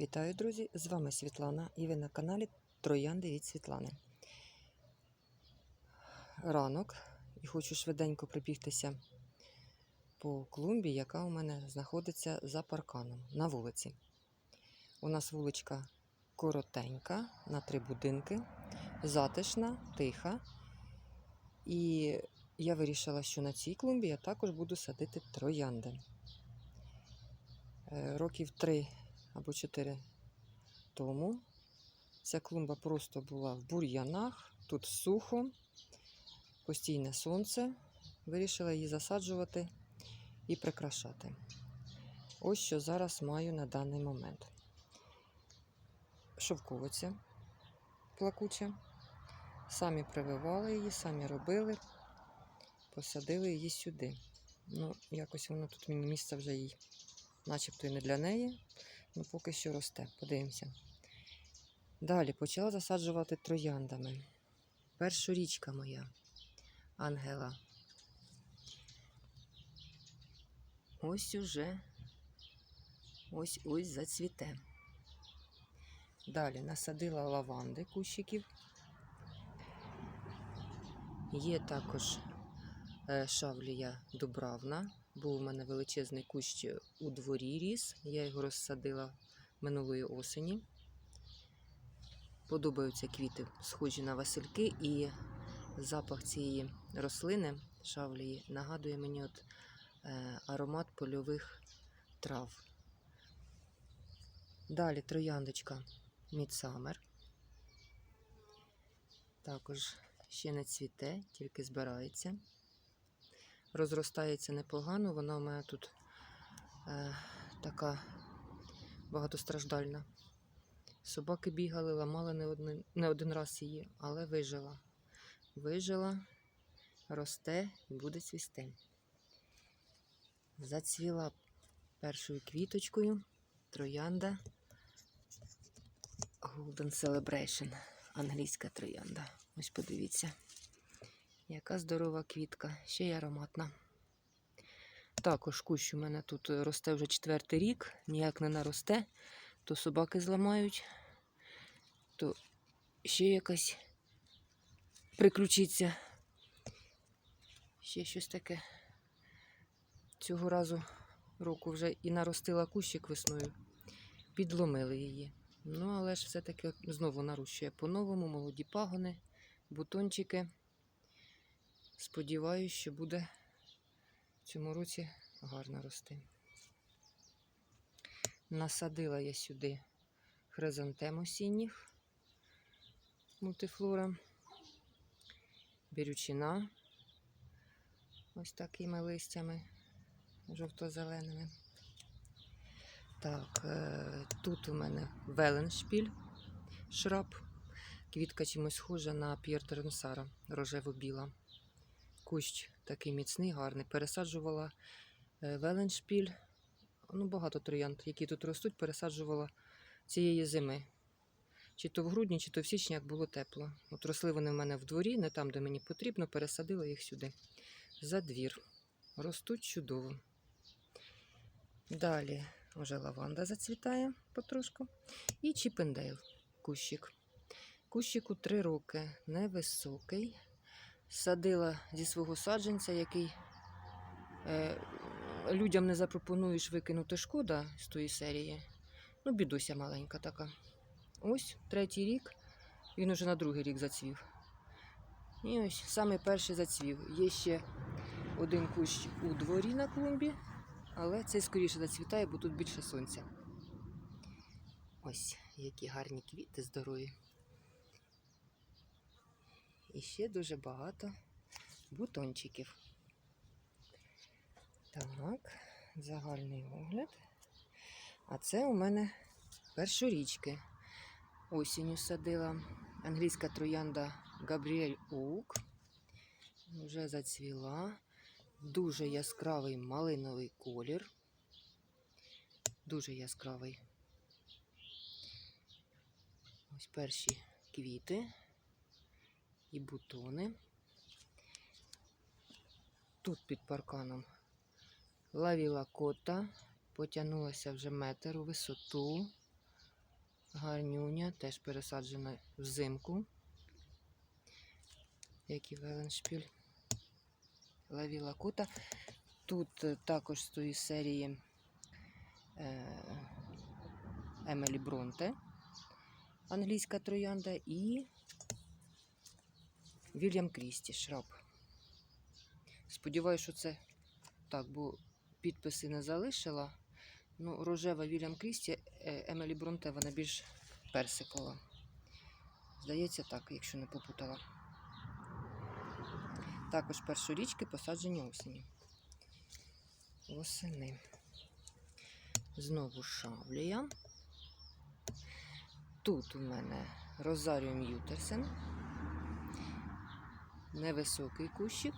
Вітаю, друзі! З вами Світлана і ви на каналі Троянди від Світлани. Ранок і хочу швиденько пробігтися по клумбі, яка у мене знаходиться за парканом на вулиці. У нас вуличка коротенька на три будинки, затишна, тиха. І я вирішила, що на цій клумбі я також буду садити троянди. Е, Років три або 4 тому. Ця клумба просто була в бур'янах, тут сухо, постійне сонце. Вирішила її засаджувати і прикрашати. Ось що зараз маю на даний момент. Шовковиця плакуча. Самі прививали її, самі робили, посадили її сюди. Ну, якось воно тут місце вже їй, начебто і не для неї. Ну, поки що росте. Подивимося. Далі почала засаджувати трояндами. Першорічка моя Ангела. Ось уже ось ось зацвіте. Далі насадила лаванди кущиків. Є також е, шавлія дубравна. Був у мене величезний кущ у дворі ріс. Я його розсадила минулої осені. Подобаються квіти, схожі на васильки, і запах цієї рослини шавлії нагадує мені от, е, аромат польових трав. Далі трояндочка Мідсамер. Також ще не цвіте, тільки збирається розростається непогано. Вона у мене тут е, така багатостраждальна. Собаки бігали, ламали не один, не один раз її, але вижила. Вижила, росте і буде цвісти. Зацвіла першою квіточкою троянда Golden Celebration. Англійська троянда. Ось подивіться. Яка здорова квітка, ще й ароматна. Також кущ у мене тут росте вже четвертий рік, ніяк не наросте, то собаки зламають, то ще якась приключиться. Ще щось таке. Цього разу року вже і наростила кущик весною, підломили її. Ну, але ж все-таки знову нарощує по-новому, молоді пагони, бутончики. Сподіваюсь, що буде в цьому році гарно рости. Насадила я сюди хризантем осінніх мультифлора, бірючина ось такими листями жовто-зеленими. Так, е, тут у мене веленшпіль шраб. Квітка чимось схожа на П'єр Тернсара, рожево-біла. Кущ такий міцний, гарний. Пересаджувала е, веленшпіль. Ну, багато троянд, які тут ростуть, пересаджувала цієї зими. Чи то в грудні, чи то в січні, як було тепло. От росли вони в мене в дворі, не там, де мені потрібно, пересадила їх сюди. За двір. Ростуть чудово. Далі вже лаванда зацвітає потрошку. І чіпендейл кущик. Кущику 3 роки, невисокий. Садила зі свого саджанця, який е, людям не запропонуєш викинути шкода з тої серії. Ну, бідуся маленька така. Ось третій рік, він уже на другий рік зацвів. І ось саме перший зацвів. Є ще один кущ у дворі на клумбі, але цей скоріше зацвітає, бо тут більше сонця. Ось які гарні квіти здорові. І ще дуже багато бутончиків. Так, загальний огляд. А це у мене першорічки. Осінню садила англійська троянда Габріель Оук. Вже зацвіла. Дуже яскравий малиновий колір. Дуже яскравий. Ось перші квіти і бутони. Тут під парканом лавіла кота, потягнулася вже метр у висоту. Гарнюня, теж пересаджена взимку. Як і Веленшпіль. Леві Лакута. Тут е, також з тої серії е, Емелі Бронте, англійська троянда, і Вільям Крісті Шраб. Сподіваюся, що це так, бо підписи не залишила. Ну, рожева Вільям Крісті, е, Емелі Бронте, вона більш персикова. Здається, так, якщо не попутала. Також першорічки посаджені осені. Восени. Знову шавлія. Тут у мене Розаріум Ютерсен. Невисокий кущик.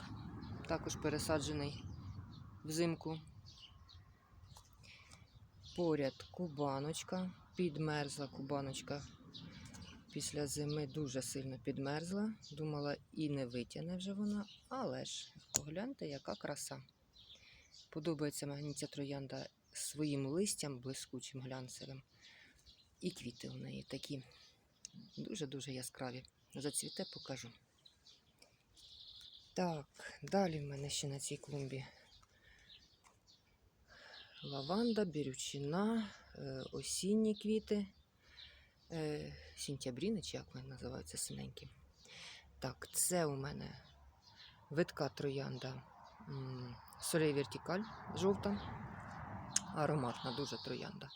Також пересаджений взимку. Поряд кубаночка. Підмерзла кубаночка. Після зими дуже сильно підмерзла. Думала, і не витягне вже вона, але ж погляньте, яка краса. Подобається мені троянда своїм листям блискучим глянцевим. І квіти у неї такі дуже-дуже яскраві. Зацвіте покажу. Так, далі в мене ще на цій клумбі лаванда, бірючина, е, осінні квіти, е, сінтябріни, чи як вони називаються синенькі. Так, це у мене витка троянда Солей Вертикаль жовта, ароматна дуже троянда.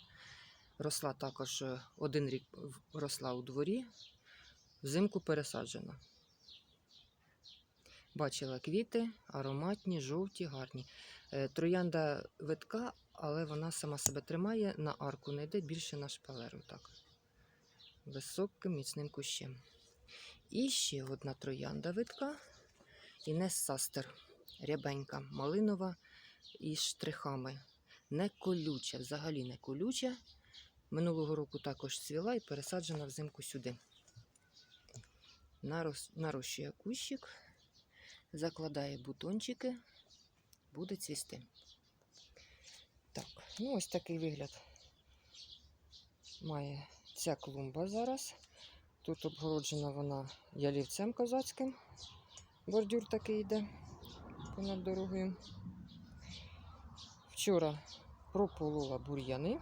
Росла також е, один рік росла у дворі, взимку пересаджена. Бачила квіти, ароматні, жовті, гарні. Е, Троянда витка, але вона сама себе тримає, на арку не йде більше на шпалеру. Так. Високим міцним кущем. І ще одна троянда витка. Інес Састер. Рябенька, малинова із штрихами. Не колюча, взагалі не колюча. Минулого року також цвіла і пересаджена взимку сюди. Нарощує кущик, закладає бутончики, буде цвісти. Так, ну ось такий вигляд має ця клумба зараз. Тут обгороджена вона ялівцем козацьким. Бордюр такий йде понад дорогою. Вчора прополола бур'яни,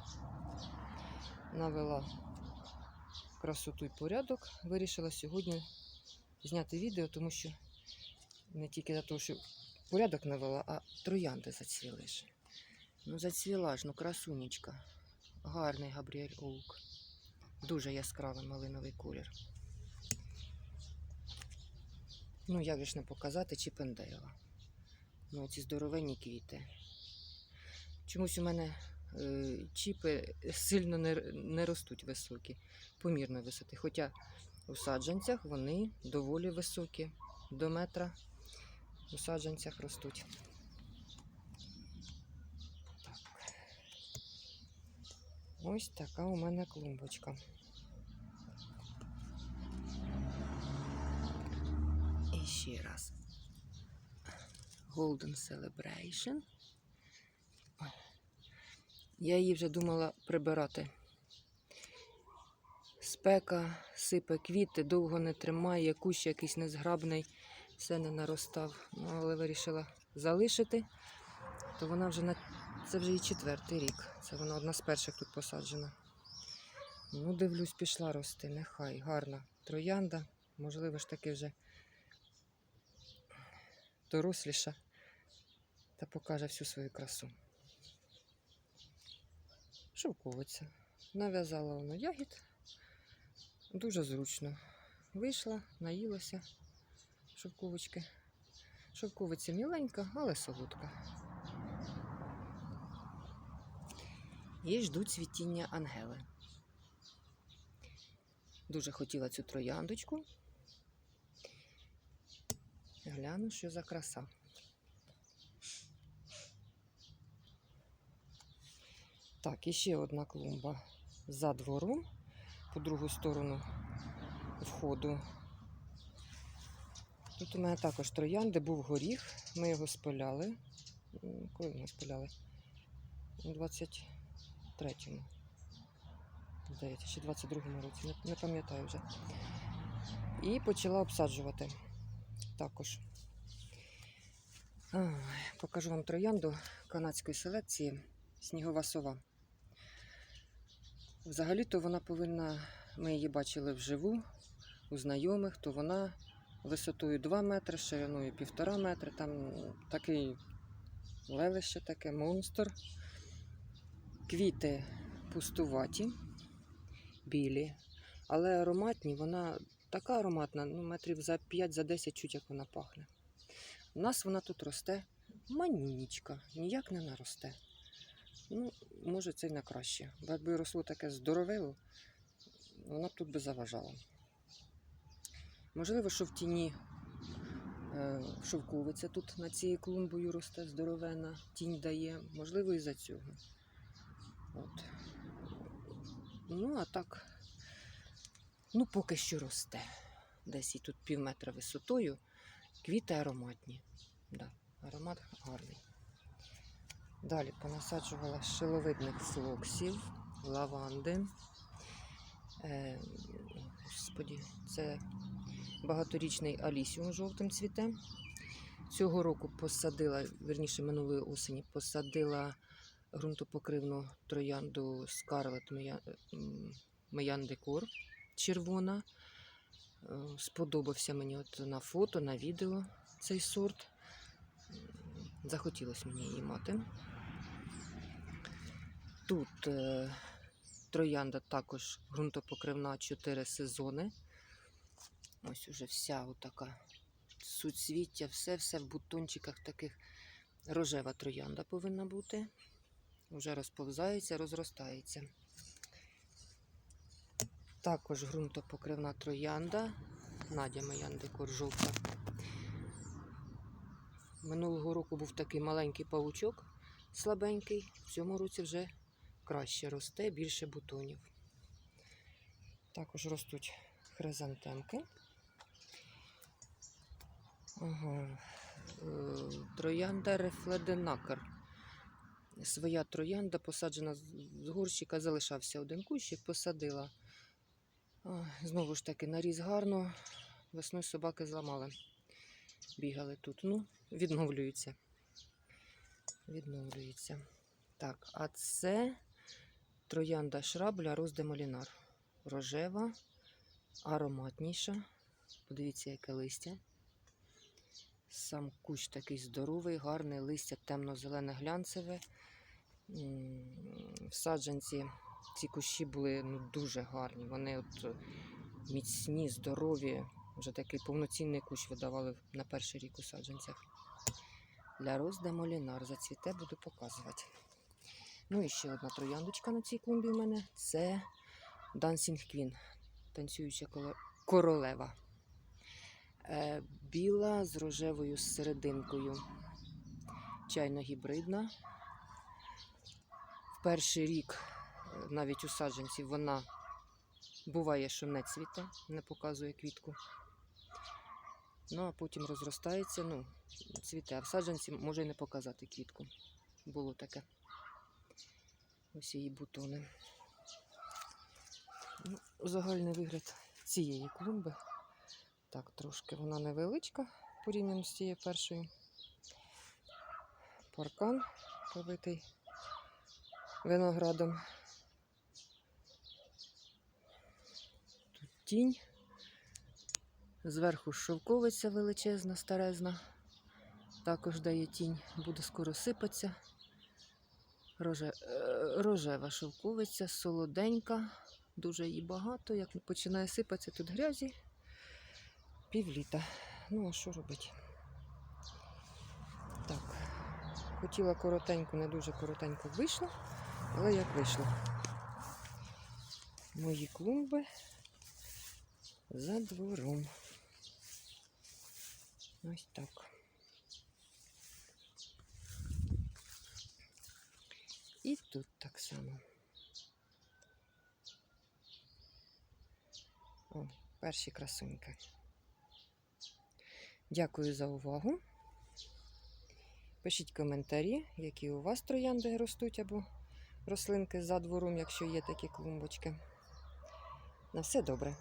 навела красоту й порядок. Вирішила сьогодні зняти відео, тому що не тільки за те, що порядок навела, а троянди зацвіли ж. Ну, зацвіла ж, ну красунечка. Гарний Габріель Оук. Дуже яскравий малиновий колір. Ну, як ж не показати Чіпендейла. Ну, ці здоровенні квіти. Чомусь у мене е, чіпи сильно не, не ростуть високі, помірної висоти. Хоча у саджанцях вони доволі високі, до метра у саджанцях ростуть. Так. Ось така у мене клумбочка. І ще раз. Golden Celebration. Я її вже думала прибирати. Спека, сипе квіти, довго не тримає, кущ якийсь незграбний, все не наростав. Ну, але вирішила залишити, то вона вже на це вже і четвертий рік. Це вона одна з перших тут посаджена. Ну, дивлюсь, пішла рости. Нехай гарна троянда. Можливо ж таки вже доросліша та покаже всю свою красу. Шовковиця. Нав'язала воно ягід. Дуже зручно. Вийшла, наїлася шовковички. Шовковиця міленька, але солодка. І ждуть цвітіння ангели. Дуже хотіла цю трояндочку. Гляну, що за краса. Так, і ще одна клумба за двором, по другу сторону входу. Тут у мене також троянди, був горіх, ми його спиляли. Коли ми спиляли? У 23-му. здається, чи в 22-му році, не, пам'ятаю вже. І почала обсаджувати також. Покажу вам троянду канадської селекції Снігова сова. Взагалі-то вона повинна, ми її бачили вживу у знайомих, то вона висотою 2 метри, шириною 1,5 метри. Там такий лелище, таке монстр. Квіти пустуваті, білі, але ароматні, вона така ароматна, ну, метрів за 5 за 10 чуть як вона пахне. У нас вона тут росте манюнічка, ніяк не наросте. Ну, може, це й на краще. Бо якби росло таке здоровило, вона б тут би заважала. Можливо, що в тіні е, шовковиця тут над цією клумбою росте здоровена, тінь дає, можливо, і за цього. От. Ну, а так, ну, поки що росте. Десь і тут пів метра висотою. Квіти ароматні. Да, аромат гарний. Далі понасаджувала шиловидних флоксів, лаванди. Е, господі, це багаторічний алісіум жовтим цвіте. Цього року посадила, верніше минулої осені, посадила ґрунтопокривну троянду Scarlet Меян Декор червона. Е, Сподобався мені от на фото, на відео цей сорт. Захотілося мені її мати. Тут е, троянда також ґрунтопокривна 4 сезони. Ось уже вся отака суцвіття, все-все в бутончиках таких. Рожева троянда повинна бути. Вже розповзається, розростається. Також ґрунтопокривна троянда. Надя Маян декор жовта. Минулого року був такий маленький павучок слабенький. В цьому році вже краще росте, більше бутонів. Також ростуть хризантемки. Е, Троянда Рефледенакер. Своя троянда посаджена з горщика, залишався один кущик, посадила. Знову ж таки, наріз гарно. Весною собаки зламали. Бігали тут. Ну, відновлюються. Відновлюються. Так, а це троянда шрабля Роз Молінар. Рожева, ароматніша. Подивіться, яке листя. Сам кущ такий здоровий, гарний, листя темно-зелене глянцеве. В саджанці ці кущі були ну, дуже гарні. Вони от е, міцні, здорові. Вже такий повноцінний кущ видавали на перший рік у саджанцях. Для роз де Молінар зацвіте, буду показувати. Ну і ще одна трояндочка на цій клумбі в мене це Dancing Queen, танцююча королева. Е, біла з рожевою серединкою. Чайно-гібридна. В перший рік, е, навіть у саджанці, вона буває, що не цвіте, не показує квітку. Ну, а потім розростається, ну, цвіте. А в саджанці може й не показати квітку. Було таке. Ось її бутони. Ну, загальний вигляд цієї клумби. Так, трошки вона невеличка порівняно з цією першою. Паркан повитий виноградом. Тут тінь. Зверху шовковиця величезна, старезна. Також дає тінь, буде скоро сипатися. Роже... е, Рожева шовковиця, солоденька, дуже її багато. Як починає сипатися тут грязі, півліта. Ну, а що робити? Так, хотіла коротенько, не дуже коротенько вийшло, але як вийшло. Мої клумби за двором. Ось так. І тут так само. О, перші красуньки. Дякую за увагу. Пишіть коментарі, які у вас троянди ростуть або рослинки за двором, якщо є такі клумбочки. На все добре.